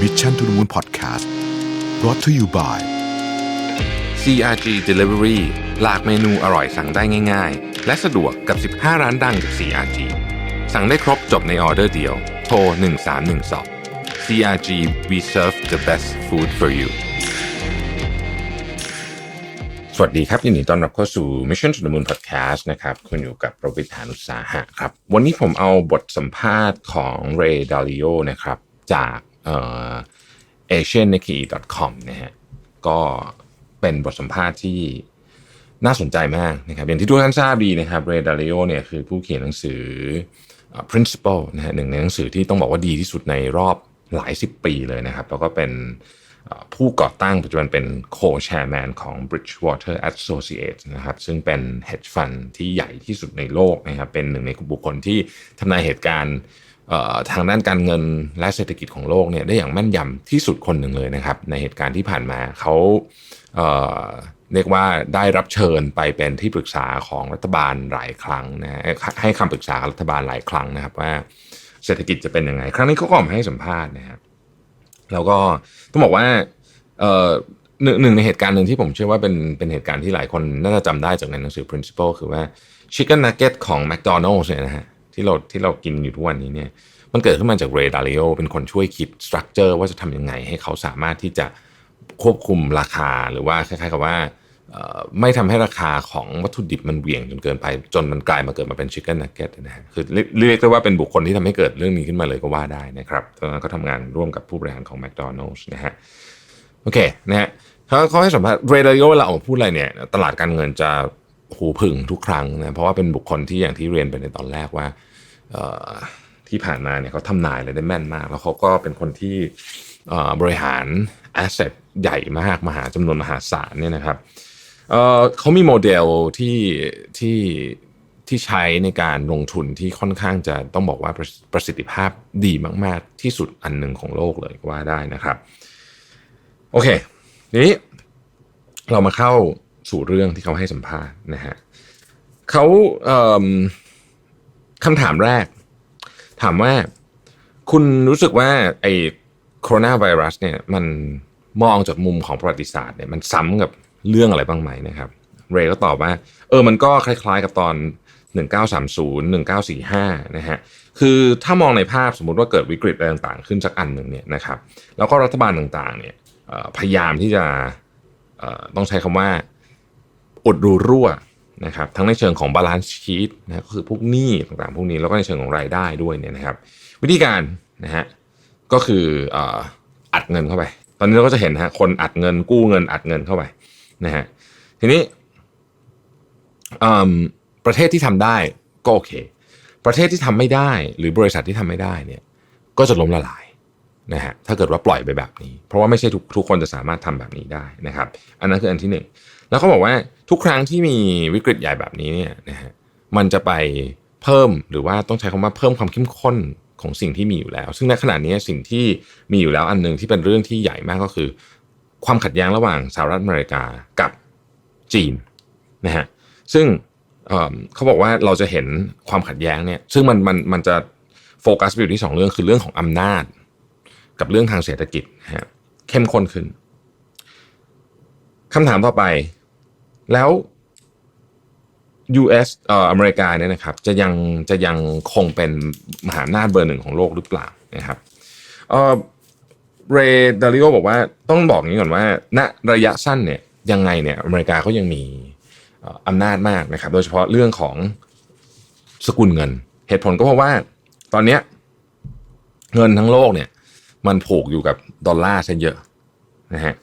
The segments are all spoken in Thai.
Mission to the Moon Podcast brought to you by CRG Delivery หลากเมนูอร่อยสั่งได้ง่าย ๆ และสะดวกกับ 15 ร้านดังจาก CRG สั่งได้ครบจบในออเดอร์เดียว โทร 1312 CRG we serve the best food for you สวัสดีครับ ยินดีต้อนรับเข้าสู่ Mission to the Moon Podcast นะครับ คุณอยู่กับประวิทยานุสาหะครับ วันนี้ผมเอาบทสัมภาษณ์ของ Ray Dalio นะครับ จาก เอ่อ asianniki.com นะฮะก็เป็นบทสัมภาษณ์ที่น่าสนใจมากนะครับอย่างที่ทุกท่านทราบดีนะครับ Ray Dalio เนี่ยคือผู้เขียนหนังสือ Principle นะฮะหนึ่งในหนังสือที่ต้องบอกว่าดีที่สุดในรอบหลายสิบปีเลยนะครับ แล้วก็เป็นผู้ก่อตั้งปัจจุบันเป็น co-chairman ของ Bridgewater Associates นะครับซึ่งเป็น hedge fund ที่ใหญ่ที่สุดในโลกนะครับเป็นหนึ่งในบุคคลที่ทำนายเหตุการณ์ ทางด้านการเงินและเศรษฐกิจของโลกเนี่ยได้อย่างแม่นยำที่สุดคนหนึ่งเลยนะครับ ในเหตุการณ์ที่ผ่านมาเขาเเรียกว่าได้รับเชิญไปเป็นที่ปรึกษาของรัฐบาลหลายครั้งนะฮะให้คำปรึกษารัฐบาลหลายครั้งนะครับว่าเศรษฐกิจจะเป็นยังไง ครั้งนี้เขาก็ออกมาให้สัมภาษณ์นะครับแล้วก็ต้องบอกว่าหนึ่งหนึ่งในเหตุการณ์หนึ่งที่ผมเชื่อว่าเป็นเป็นเหตุการณ์ที่หลายคนน่าจะจำได้จากในหนังสือ principle คือว่า chicken nugget ของ McDonald's เนี่ยนะฮะ ที่เราที่เรากินอยู่ทุกวันนี้เนี่ยมันเกิดขึ้นมาจาก Ray Dalio เป็นคนช่วยคิด structure ว่าจะทำยังไงให้เขาสามารถที่จะควบคุมราคาหรือว่าคล้ายๆกับว่าไม่ทำให้ราคาของวัตถุดิบมันเหวี่ยงจนเกินไป จนมันกลายมาเกิดมาเป็น chicken nugget นะฮะคือเรียกได้ว่าเป็นบุคคลที่ทำให้เกิดเรื่องนี้ขึ้นมาเลยก็ว่าได้นะครับตอนนั้นก็ทำงานร่วมกับผู้บริหารของ McDonald's นะฮะโอเคนะฮะเขาเขาให้สัมภาษณ์เรดาริโอเวลาออกมาพูดอะไรเนี่ย ตลาดการเงินจะ หูผึ่งทุกครั้งนะเพราะว่าเป็นบุคคลที่อย่างที่เรียนไปในตอนแรกว่าที่ผ่านมาเนี่ยเขาทำนายอะไรได้แม่นมาก แล้วเขาก็เป็นคนที่บริหารแอสเซทใหญ่มากมหาจำนวนมหาศาลเนี่ยนะครับเเขามีโมเดลที่ที่ที่ใช้ในการลงทุนที่ค่อนข้างจะต้องบอกว่าประประสิทธิภาพดีมาก ๆ ที่สุดอันหนึ่งของโลกเลยก็ว่าได้นะครับ โอเค นี้เรามาเข้า สู่เรื่องที่เขาให้สัมภาษณ์นะฮะเขาเคำถามแรก ถามว่าคุณรู้สึกว่าไอ้โคโรนาไวรัสเนี่ยมันมองจากมุมของประวัติศาสตร์เนี่ยมันซ้ำกับเรื่องอะไรบ้างไหมนะครับ เรย์ก็ตอบว่า เออมันก็คล้ายๆกับตอน 1930 1945 นะฮะคือถ้ามองในภาพสมมติว่าเกิดวิกฤตอะไรต่างๆ ขึ้นสักอันหนึ่งเนี่ยนะครับแล้วก็รัฐบาลต่างๆเนี่ยพยายามที่จะต้องใช้คำว่า อุดรูรั่วนะครับทั้งในเชิงของบาลานซ์ชีตนะก็คือพวกหนี้ต่างๆพวกนี้แล้วก็ในเชิงของรายได้ด้วยเนี่ยนะครับ วิธีการนะฮะก็คืออ,อัดเงินเข้าไป ตอนนี้เราก็จะเห็นนะฮะคนอัดเงินกู้เงินอัดเงินเข้าไปนะฮะทีนี้ประเทศที่ทำได้ก็โอเค ประเทศที่ทำไม่ได้ หรือบริษัทที่ทำไม่ได้เนี่ยก็จะล้มละลาย นะฮะถ้าเกิดว่าปล่อยไปแบบนี้ เพราะว่าไม่ใช่ทุกทุกคนจะสามารถทำแบบนี้ได้นะครับ อันนั้นคืออันที่หนึ่งแล้วเขาบอกว่าทุกครั้งที่มีวิกฤตใหญ่แบบนี้เนี่ยนะฮะมันจะไปเพิ่มหรือว่าต้องใช้คำว่าเพิ่มความเข้มข้นของสิ่งที่มีอยู่แล้ว ซึ่งในขณะนี้สิ่งที่มีอยู่แล้วอันหนึ่งที่เป็นเรื่องที่ใหญ่มากก็คือ ความขัดแย้งระหว่างสหรัฐอเมริกากับจีนนะฮะซึ่งเเขาบอกว่าเราจะเห็นความขัดแย้งเนี่ยซึ่งมันมันมันจะโฟกัสไปอยู่ที่สองเรื่องคือเรื่องของอำนาจ กับเรื่องทางเศรษฐกิจฮะเข้มข้นขึ้นคำถามต่อไปแล้ว US เอ่ออเมริกาเนี่ยนะครับจะยังจะยังคงเป็นมหาอำนาจเบอร์หนึ่งของโลกหรือเปล่านะครับเอ่อเรดาริโอบอกว่าต้องบอกอย่างนี้ก่อนว่าณระยะสั้นเนี่ยยังไงเนี่ยอเมริกาเขายังมีอำนาจมากนะครับ โดยเฉพาะเรื่องของสกุลเงิน เหตุผลก็เพราะว่าตอนเนี้ยเงินทั้งโลกเนี่ย มันผูกอยู่กับดอลลาร์ซะเยอะนะฮะ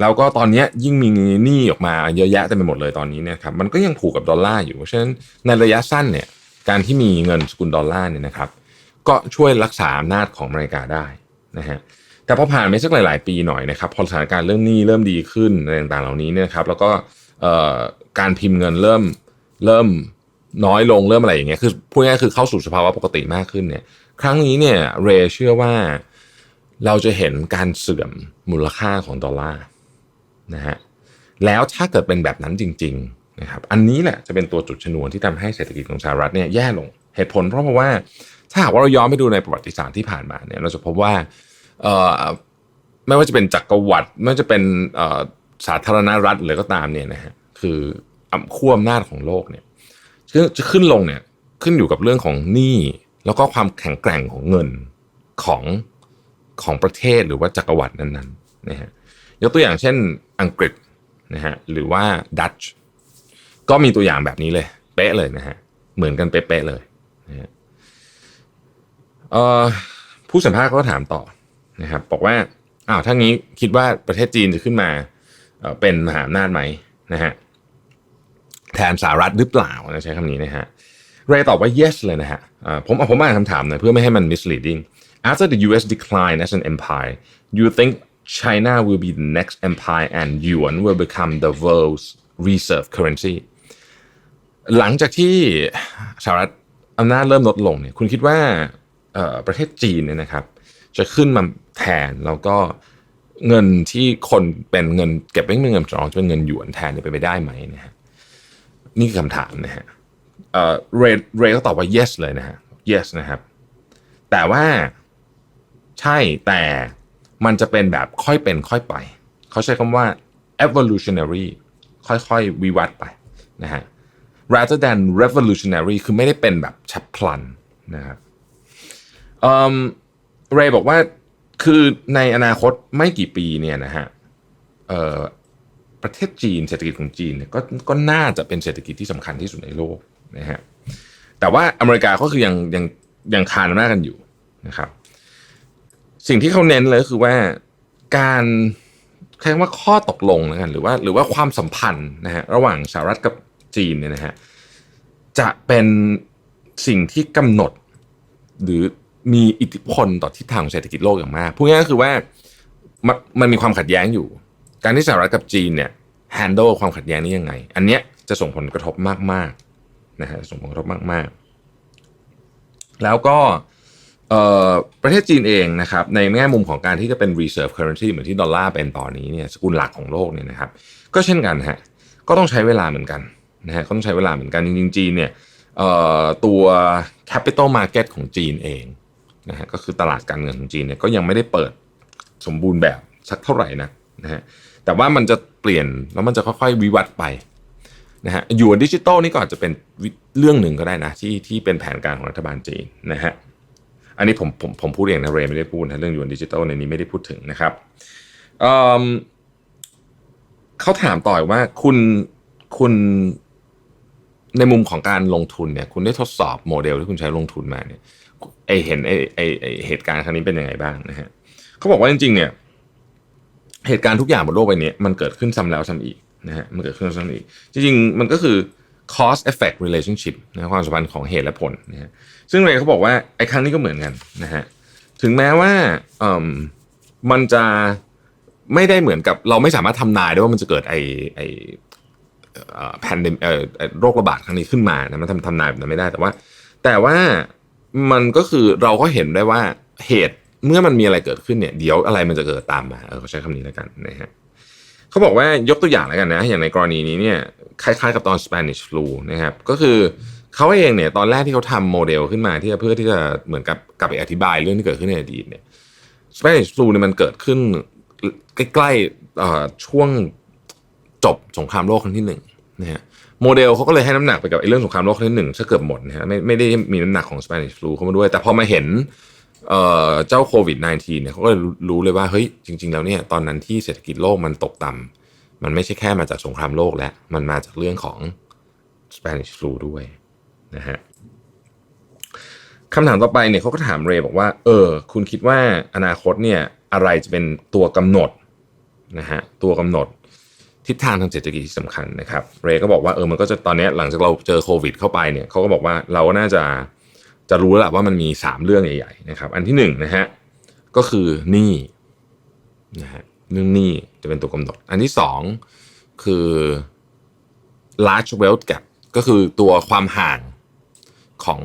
แล้วก็ตอนนี้ยิ่งมีหนี้ออกมาเยอะแยะเต็มไปหมดเลยตอนนี้เนี่ยครับมันก็ยังผูกกับดอลลาร์อยู่เพราะฉะนั้นในระยะสั้นเนี่ยการที่มีเงินสกุลดอลลาร์เนี่ยนะครับ ก็ช่วยรักษาอำนาจของอเมริกาได้นะฮะแต่พอผ่านไปสักหลาย ๆ ปีหน่อยนะครับพอสถานการณ์เรื่องหนี้เริ่มดีขึ้นอะไรต่างๆเหล่านี้เนี่ยครับแล้วก็การพิมพ์เงินเริ่มเริ่ม น้อยลงเริ่มอะไรอย่างเงี้ยคือพูดง่ายคือเข้าสู่สภาวะปกติมากขึ้นเนี่ย ครั้งนี้เนี่ยเรย์เชื่อว่าเราจะเห็นการเสื่อมมูลค่าของดอลลาร์นะฮะแล้วถ้าเกิดเป็นแบบนั้นจริง ๆนะครับ อันนี้แหละจะเป็นตัวจุดชนวนที่ทำให้เศรษฐกิจของสหรัฐเนี่ยแย่ลงเหตุผลเพราะเพราะว่าถ้าหากว่าเราย้อนไปดูในประวัติศาสตร์ที่ผ่านมาเนี่ยเราจะพบว่าเอ่อไม่ว่าจะเป็นจักรวรรดิไม่ว่าจะเป็นสาธารณรัฐหรือก็ตามเนี่ยนะฮะคืออำขั้วอำนาจของโลกเนี่ย จะขึ้นลงเนี่ยขึ้นอยู่กับเรื่องของหนี้แล้วก็ความแข็งแกร่งของเงินของของประเทศหรือว่าจักรวรรดินั้นๆนะฮะยกตัวอย่างเช่นอังกฤษนะฮะหรือว่าดัตช์ก็มีตัวอย่างแบบนี้เลย เป๊ะเลยนะฮะเหมือนกันเป๊ะๆเลยนะฮะผู้สัมภาษณ์ก็ถามต่อนะครับบอกว่าอ้าวถ้างี้คิดว่าประเทศจีนจะขึ้นมาเป็นมหาอำนาจไหมนะฮะ แทนสหรัฐหรือเปล่านะใช้คำนี้นะฮะเรย์ตอบว่า yes เลยนะฮะผมเอาผมอ่านคำถามหน่อยเพื่อไม่ให้มัน misleading after the US decline as an empire you think China will be the next empire and yuan will become the world's reserve currency หลังจากที่สหรัฐอำนาจเริ่มลดลงเนี่ยคุณคิดว่าประเทศจีนเนี่ยนะครับ จะขึ้นมาแทนแล้วก็เงินที่คนเป็นเงินเก็บไว้เป็นเงินสำรองจะเป็นเงินหยวนแทนเนี่ยเป็นไปได้ไหมนะฮะ นี่คือคำถามนะฮะเอ่อเรย์เรย์ก็ตอบว่า yes เลยนะฮะ yes นะครับ แต่ว่าใช่แต่มันจะเป็นแบบค่อยเป็นค่อยไป เขาใช้คำว่า evolutionary ค่อยๆ วิวัฒน์ไปนะฮะ rather than revolutionary คือไม่ได้เป็นแบบฉับพลันนะครับเรย์บอกว่าคือในอนาคตไม่กี่ปีเนี่ยนะฮะ ประเทศจีนเศรษฐกิจของจีนเนี่ยก็ก็น่าจะเป็นเศรษฐกิจที่สำคัญที่สุดในโลกนะฮะแต่ว่าอเมริกาก็คือยังยังยังคานอำนากันอยู่นะครับ สิ่งที่เขาเน้นเลยคือว่าการใช้คำว่าข้อตกลงแล้วกันหรือว่าหรือว่าความสัมพันธ์นะฮะระหว่างสหรัฐกับจีนเนี่ยนะฮะจะเป็นสิ่งที่กำหนดหรือมีอิทธิพลต่อทิศทางเศรษฐกิจโลกอย่างมากพูดง่ายๆก็คือว่ามันมันมีความขัดแย้งอยู่ การที่สหรัฐกับจีนเนี่ย handle ความขัดแย้งนี้ยังไง อันเนี้ยจะส่งผลกระทบมากๆนะฮะส่งผลกระทบมากๆ แล้วก็ประเทศจีนเองนะครับในแง่มุมของการที่จะเป็น reserve currency เหมือนที่ดอลลาร์เป็นตอนนี้เนี่ยสกุลหลักของโลกเนี่ยนะครับ ก็เช่นกันฮะก็ต้องใช้เวลาเหมือนกันนะฮะก็ต้องใช้เวลาเหมือนกันจริงๆจีนเนี่ยตัว capital market ของจีนเองนะฮะก็คือตลาดการเงินของจีนเนี่ยก็ยังไม่ได้เปิดสมบูรณ์แบบสักเท่าไหร่นะนะฮะ แต่ว่ามันจะเปลี่ยนแล้วมันจะค่อยๆวิวัฒน์ไปนะฮะหยวนดิจิตอลนี่ก็อาจจะเป็นเรื่องหนึ่งก็ได้นะที่ที่เป็นแผนการของรัฐบาลจีนนะฮะอันนี้ผมผมผมพูดเองนะเรไม่ได้พูดนะเรื่องยวนดิจิตอลในนี้ไม่ได้พูดถึงนะครับเเขาถามต่อยว่าคุณคุณในมุมของการลงทุนเนี่ยคุณได้ทดสอบโมเดลที่คุณใช้ลงทุนมาเนี่ยไอเห็นไอไอไอเหตุการณ์ครั้งนี้เป็นยังไงบ้างนะฮะเขาบอกว่าจริงๆเนี่ย เหตุการณ์ทุกอย่างบนโลกใบนี้มันเกิดขึ้นซ้ำแล้วซ้ำอีกนะฮะมันเกิดขึ้นซ้ำอีก จริงๆ มันก็คือ cause effect relationship นะความสัมพันธ์ของเหตุและผลนะฮะซึ่งเรย์เขาบอกว่าไอ้ครั้งนี้ก็เหมือนกันนะฮะถึงแม้ว่าเอ่อมันจะไม่ได้เหมือนกับเราไม่สามารถทำนายได้ว่ามันจะเกิดไอไอแพนดมเอ่อโรคระบาดครั้งนี้ขึ้นมานะมันทำทำนายแบบนั้นไม่ได้แต่ว่า แต่ว่ามันก็คือเราก็เห็นได้ว่าเหตุ เมื่อมันมีอะไรเกิดขึ้นเนี่ยเดี๋ยวอะไรมันจะเกิดตามมาเออเขาใช้คำนี้แล้วกันนะฮะเขาบอกว่ายกตัวอย่างแล้วกันนะ อย่างในกรณีนี้เนี่ยคล้ายๆกับตอน Spanish flu นะครับก็คือเขาเองเนี่ยตอนแรกที่เขาทำโมเดลขึ้นมาที่เพื่อที่จะเหมือนกับกลับไปอธิบายเรื่องที่เกิดขึ้นในอดีตเนี่ย Spanish flu เนี่ยมันเกิดขึ้นใกล้ๆช่วงจบสงครามโลกครั้งที่หนึ่งนะฮะโมเดลเขาก็เลยให้น้ำหนักไปกับไอ้เรื่องสงครามโลกครั้งที่หนึ่งซะเกือบหมดนะฮะไม่ไม่ได้มีน้ำหนักของ Spanish flu เข้ามาด้วย แต่พอมาเห็น เจ้าโควิด -19 เนี่ยเขาก็เลยรู้เลยว่าเฮ้ยจริง ๆ แล้วเนี่ยตอนนั้นที่เศรษฐกิจโลกมันตกต่ำมันไม่ใช่แค่มาจากสงครามโลกแล้ว มันมาจากเรื่องของ Spanish flu ด้วยนะฮะคำถามต่อไปเนี่ยเขาก็ถามเรย์บอกว่า เออ คุณคิดว่าอนาคตเนี่ยอะไรจะเป็นตัวกำหนดนะฮะตัวกำหนดทิศทางทางเศรษฐกิจที่สำคัญนะครับ เรย์ก็บอกว่าเออมันก็จะตอนนี้หลังจากเราเจอโควิด เข้าไปเนี่ยเขาก็บอกว่าเราก็น่าจะ จะรู้แล้วว่ามันมี 3 เรื่องใหญ่ๆนะครับ อันที่1นนะฮะก็คือหนี้นะฮะเรื่องหนี้จะเป็นตัวกำหนด อันที่ 2 คือ large wealth gap ก็คือตัวความห่างของ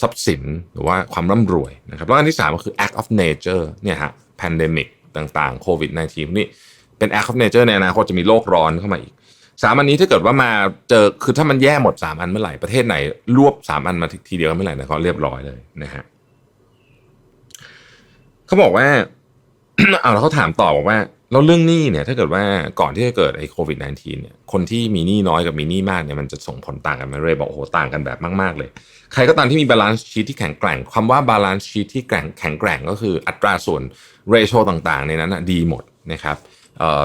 ทรัพย์สินหรือว่าความร่ำรวยนะครับแล้วอันที่ 3 ก็คือ act of nature เนี่ยฮะ pandemic ต่างๆโควิด -19 พวกนี้เป็น act of nature ในอนาคตจะมีโลกร้อนเข้ามาอีก สามอันนี้ถ้าเกิดว่ามาเจอคือถ้ามันแย่หมดสามอันเมื่อไหร่ประเทศไหนรวบสามอันมาทีเดียวเมื่อไหร่นะก็เรียบร้อยเลยนะฮะเขาบอกว่าเอาแล้วเขาถามต่อบอกว่าแล้วเรื่องหนี้เนี่ยถ้าเกิดว่าก่อนที่จะเกิดไอ้โควิด -19 เนี่ยคนที่มีหนี้น้อยกับมีหนี้มากเนี่ยมันจะส่งผลต่างกันไหมเรย์บอกโอ้โหต่างกันแบบมากๆเลย ใครก็ตามที่มีบาลานซ์ชีทที่แข็งแกร่งคำว่าบาลานซ์ชีทที่แข็งแข็งแกร่งก็คืออัตราส่วนเรโชต่างๆ ในนั้นนะดีหมดนะครับ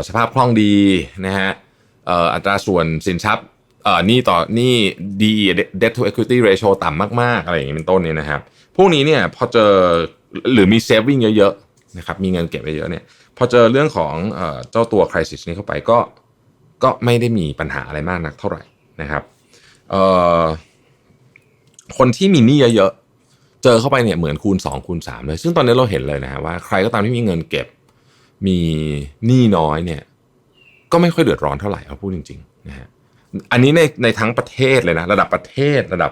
สภาพคล่องดีนะฮะ อัตราส่วนสินทรัพย์หนี้ต่อนี้ DE debt to equity ratio ต่ำมากๆ อะไรอย่างนี้เป็นต้นเนี่ยนะครับ พวกนี้เนี่ยพอเจอหรือมี saving เยอะๆนะครับมีเงินเก็บเยอะๆเนี่ยพอเจอเรื่องของเจ้าตัว crisis นี้เข้าไปก็ก็ไม่ได้มีปัญหาอะไรมากนักเท่าไหร่นะครับคนที่มีหนี้เยอะๆ เจอเข้าไปเนี่ยเหมือนคูณ 2 คูณ 3 เลย ซึ่งตอนนี้เราเห็นเลยนะฮะว่าใครก็ตามที่มีเงินเก็บมีหนี้น้อยเนี่ย ก็ไม่ค่อยเดือดร้อนเท่าไหร่เอาพูดจริงๆนะฮะอันนี้ในในทั้งประเทศเลยนะ ระดับประเทศระดับ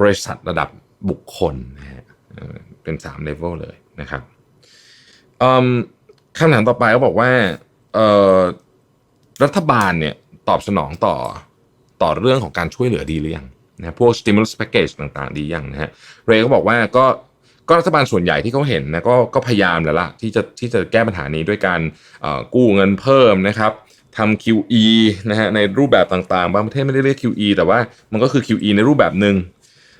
บริษัทระดับบุคคลนะฮะเป็น3เลเวลเลยนะครับคำถามต่อไปก็บอกว่ารัฐบาลเนี่ยตอบสนองต่อต่อเรื่องของการช่วยเหลือดีหรือยังนะพวก stimulus package ต่างๆ ดียังนะฮะเรย์ก็บอกว่าก็ ก็รัฐบาลส่วนใหญ่ที่เขาเห็นนะก็ก็พยายามแล้วล่ะที่จะที่จะแก้ปัญหานี้ด้วยการกู้เงินเพิ่มนะครับทำ QE นะฮะในรูปแบบต่างๆ บางประเทศไม่ได้เรียก QE แต่ว่ามันก็คือ QE ในรูปแบบหนึ่ง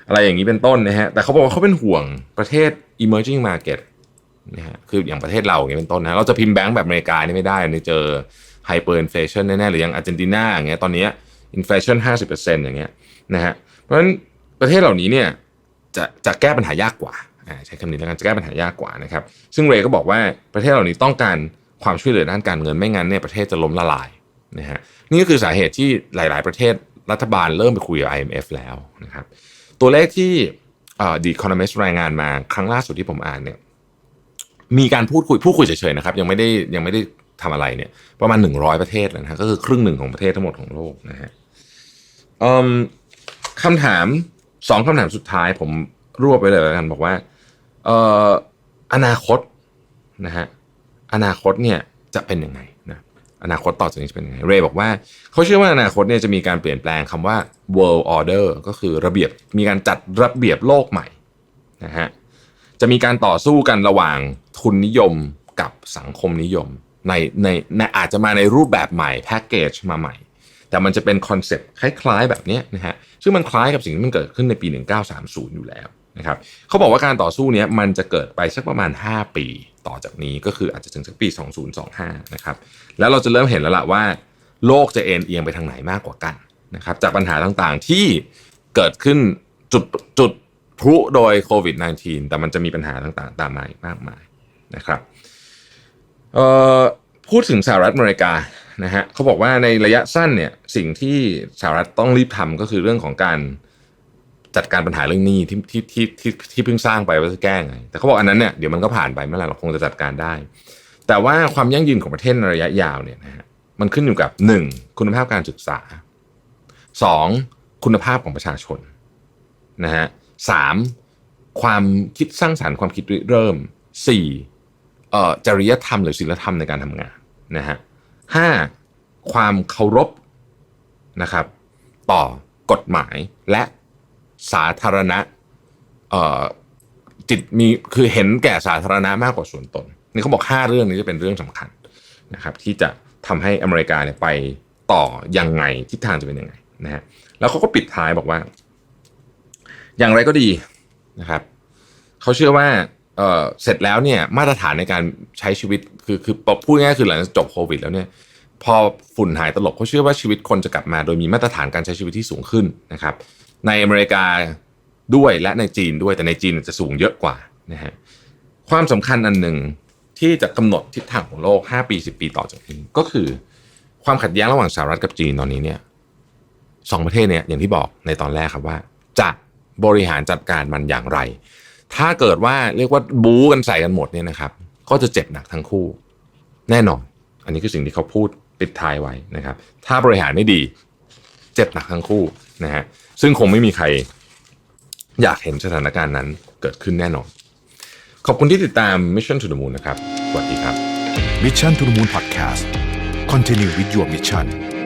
อะไรอย่างนี้เป็นต้นนะฮะแต่เขาบอกว่าเขาเป็นห่วงประเทศ emerging market นะฮะคืออย่างประเทศเราอย่างนี้เป็นต้นนะเราจะพิมพ์แบงก์แบบอเมริกานี่ไม่ได้นี่เจอไฮเปอร์อินฟลชันแน่ๆหรืออย่างอาร์เจนตินาอย่างเงี้ยตอนนี้อินฟลชันห้าสิบเปอร์เซ็นต์อย่างเงี้ยนะฮะเพราะฉะนั้นประเทศเหล่านี้เนี่ยจะจะแก้ปัญหายากกว่า ใช้คำนี้แล้วกันจะแก้ปัญหายากกว่านะครับ ซึ่งเรย์ก็บอกว่าประเทศเหล่านี้ต้องการความช่วยเหลือด้านการเงินไม่งั้นเนี่ยประเทศจะล้มละลายนะฮะนี่ก็คือสาเหตุที่หลาย ๆ ประเทศรัฐบาลเริ่มไปคุยกับ IMF แล้วนะครับ ตัวเลขที่เอ่อ The Economist รายงานมาครั้งล่าสุดที่ผมอ่านเนี่ยมีการพูดคุยพูดคุยเฉยๆนะครับ ยังไม่ได้ยังไม่ได้ทำอะไรเนี่ย ประมาณ 100 ประเทศเลยนะฮะก็คือครึ่งหนึ่งของประเทศทั้งหมดของโลกนะฮะคำถามสองคำถามสุดท้ายผมรวบไปเลยแล้วกันบอกว่า อนาคตนะฮะอนาคตเนี่ยจะเป็นยังไงนะอนาคตต่อจากนี้จะเป็นยังไงเรย์บอกว่าเขาเชื่อว่าอนาคตเนี่ยจะมีการเปลี่ยนแปลงคำว่า world order ก็คือระเบียบมีการจัดระเบียบโลกใหม่นะฮะจะมีการต่อสู้กันระหว่างทุนนิยมกับสังคมนิยมในในในอาจจะมาในรูปแบบใหม่แพ็กเกจมาใหม่ แต่มันจะเป็นคอนเซ็ปต์คล้ายๆแบบนี้นะฮะซึ่งมันคล้ายกับสิ่งที่มันเกิดขึ้นในปี 1930 อยู่แล้ว นะครับเขาบอกว่าการต่อสู้นี้มันจะเกิดไปสักประมาณ 5 ปีต่อจากนี้ก็คืออาจจะถึงสักปี 2025 นะครับแล้วเราจะเริ่มเห็นแล้วล่ะว่า โลกจะเอ็นเอียงไปทางไหนมากกว่ากันนะครับจากปัญหาต่างๆที่เกิดขึ้นจุดจุดพลุโดยโควิด -19 แต่มันจะมีปัญหาต่างๆ ตามมาอีกมากมายนะครับพูดถึงสหรัฐอเมริกานะฮะเขาบอกว่าในระยะสั้นเนี่ยสิ่งที่สหรัฐต้องรีบทำก็คือเรื่องของการ จัดการปัญหาเรื่องหนี้ที่ที่ที่ที่ที่เพิ่งสร้างไปว่าจะแก้ไง แต่เขาบอกอันนั้นเนี่ยเดี๋ยวมันก็ผ่านไปเมื่อไหร่เราคงจะจัดการได้ แต่ว่าความยั่งยืนของประเทศในระยะยาวเนี่ยนะฮะมันขึ้นอยู่กับ 1. คุณภาพการศึกษา 2. คุณภาพของประชาชนนะฮะสามความคิดสร้างสารรค์ความคิดเริ่มสี่เอ่อจริยธรรมหรือศีลธรรมในการทำงานนะฮะห้าความเคารพนะครับ ต่อกฎหมายและ สาธารณะจิตมีคือเห็นแก่สาธารณะมากกว่าส่วนตน นี่เขาบอกห้าเรื่องนี้จะเป็นเรื่องสำคัญนะครับ ที่จะทำให้อเมริกาเนี่ยไปต่อยังไงทิศทางจะเป็นยังไงนะฮะแล้วเขาก็ปิดท้ายบอกว่า อย่างไรก็ดีนะครับเขาเชื่อว่าเเสร็จแล้วเนี่ยมาตรฐานในการใช้ชีวิตคือคือพูดง่ายคือหลังจากจบโควิดแล้วเนี่ยพอฝุ่นหายตลบเขาเชื่อว่าชีวิตคนจะกลับมา โดยมีมาตรฐานการใช้ชีวิตที่สูงขึ้นนะครับ ในอเมริกาด้วยและในจีนด้วยแต่ในจีนจะสูงเยอะกว่านะฮะความสำคัญอันหนึ่งที่จะกำหนดทิศทางของโลก 5 ปี 10 ปีต่อจากนี้ก็คือความขัดแย้งระหว่างสหรัฐกับจีนตอนนี้เนี่ยสองประเทศเนี่ยอย่างที่บอกในตอนแรกครับว่า จะบริหารจัดการมันอย่างไร ถ้าเกิดว่าเรียกว่าบู๊กันใส่กันหมดเนี่ยนะครับ ก็จะเจ็บหนักทั้งคู่ แน่นอน อันนี้คือสิ่งที่เขาพูดปิดท้ายไว้นะครับ ถ้าบริหารไม่ดี เจ็บหนักทั้งคู่นะฮะ ซึ่งคงไม่มีใครอยากเห็นสถานการณ์นั้นเกิดขึ้นแน่นอน ขอบคุณที่ติดตาม Mission to the Moon นะครับ สวัสดีครับ Mission to the Moon Podcast Continue with your mission